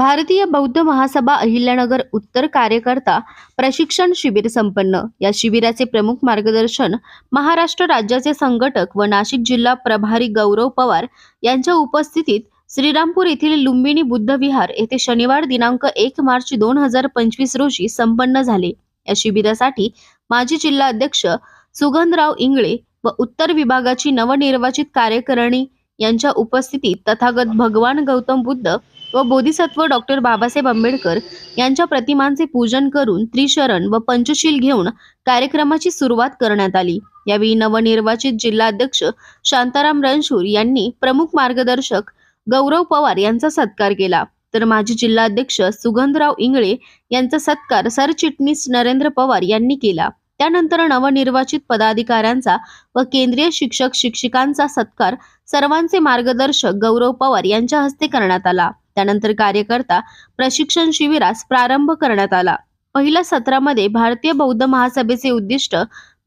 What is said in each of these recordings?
भारतीय बौद्ध महासभा अहिल्यानगर उत्तर कार्यकर्ता प्रशिक्षण शिबिर संपन्न. या शिबिराचे प्रमुख मार्गदर्शन महाराष्ट्र राज्याचे संघटक व नाशिक जिल्हा प्रभारी गौरव पवार यांच्या उपस्थितीत श्रीरामपूर येथील लुंबिनी बुद्ध विहार येथे शनिवार दिनांक एक मार्च दोन हजार पंचवीस रोजी संपन्न झाले. या शिबिरासाठी माजी जिल्हा अध्यक्ष सुगंधराव इंगळे व उत्तर विभागाची नवनिर्वाचित कार्यकारिणी यांच्या उपस्थितीत तथागत भगवान गौतम बुद्ध व बोधिसत्व डॉक्टर बाबासाहेब आंबेडकर यांच्या प्रतिमांचे पूजन करून त्रिशरण व पंचशील घेऊन कार्यक्रमाची सुरुवात करण्यात आली. यावेळी नवनिर्वाचित जिल्हाध्यक्ष शांताराम रणशूर यांनी प्रमुख मार्गदर्शक गौरव पवार यांचा सत्कार केला. तर माजी जिल्हाध्यक्ष सुगंधराव इंगळे यांचा सत्कार सरचिटणीस नरेंद्र पवार यांनी केला. त्यानंतर नवनिर्वाचित पदाधिकाऱ्यांचा व केंद्रीय शिक्षक शिक्षिकांचा सत्कार सर्वांचे मार्गदर्शक गौरव पवार यांच्या हस्ते करण्यात आला. त्यानंतर कार्यकर्ता प्रशिक्षण शिबिरास प्रारंभ करण्यात आला. पहिल्या सत्रामध्ये भारतीय बौद्ध महासभेचे उद्दिष्ट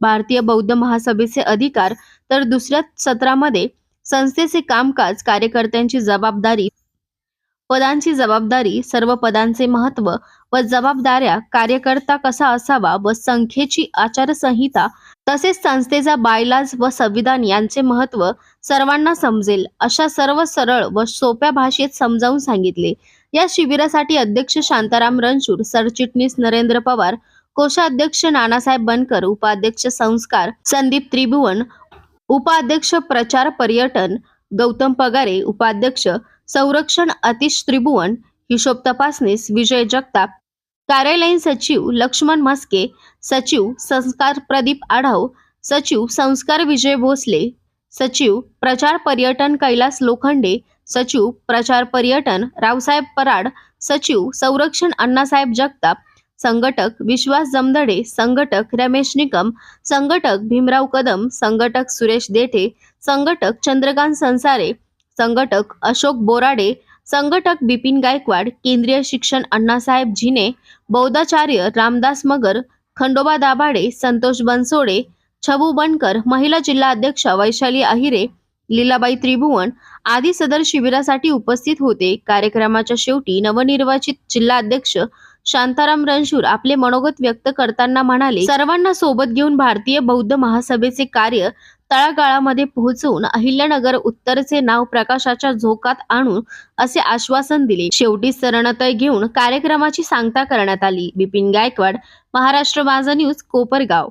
भारतीय बौद्ध महासभेचे अधिकार तर दुसऱ्या सत्रामध्ये संस्थेचे कामकाज कार्यकर्त्यांची जबाबदारी पदांची जबाबदारी सर्व पदांचे महत्त्व व जबाबदाऱ्या कार्यकर्ता कसा असावा व संख्येची आचारसंहिता तसेच संस्थेचा बायलाज व संविधान यांचे महत्त्व सर्वांना समजेल अशा सर्व सरळ व सोप्या भाषेत समजावून सांगितले. या शिबिरासाठी अध्यक्ष शांताराम रणशूर सरचिटणीस नरेंद्र पवार कोषाध्यक्ष नानासाहेब बनकर उपाध्यक्ष संस्कार संदीप त्रिभुवन उपाध्यक्ष प्रचार पर्यटन गौतम पगारे उपाध्यक्ष संरक्षण अतिश त्रिभुवन हिशोब तपासनीस विजय जगताप कार्यालयीन सचिव लक्ष्मण म्हस्के सचिव संस्कार प्रदीप आढाव सचिव संस्कार विजय भोसले सचिव प्रचार पर्यटन कैलास लोखंडे सचिव प्रचार पर्यटन रावसाहेब पराड सचिव संरक्षण अण्णासाहेब जगताप संघटक विश्वास जमदडे संघटक रमेश निकम संघटक भीमराव कदम संघटक सुरेश देठे संघटक चंद्रकांत संसारे संघटक अशोक बोराडे संघटक बिपिन गायकवाड केंद्रीय शिक्षण अण्णासाहेब झिने बौद्धाचार्य रामदास मगर खंडोबा दाभाडे संतोष बनसोडे छबू बनकर महिला जिल्हा अध्यक्ष वैशाली अहिरे लीलाबाई त्रिभुवन आदी सदर शिबिरासाठी उपस्थित होते. कार्यक्रमाच्या शेवटी नवनिर्वाचित जिल्हा अध्यक्ष शांताराम रणशूर आपले मनोगत व्यक्त करताना म्हणाले सर्वांना सोबत घेऊन भारतीय बौद्ध महासभेचे कार्य तळागाळामध्ये पोहोचवून अहिल्यानगर उत्तरचे नाव प्रकाशाच्या झोकात आणू असे आश्वासन दिले. शेवटी सरणतय घेऊन कार्यक्रमाची सांगता करण्यात आली. बिपिन गायकवाड महाराष्ट्र माझा न्यूज कोपरगाव.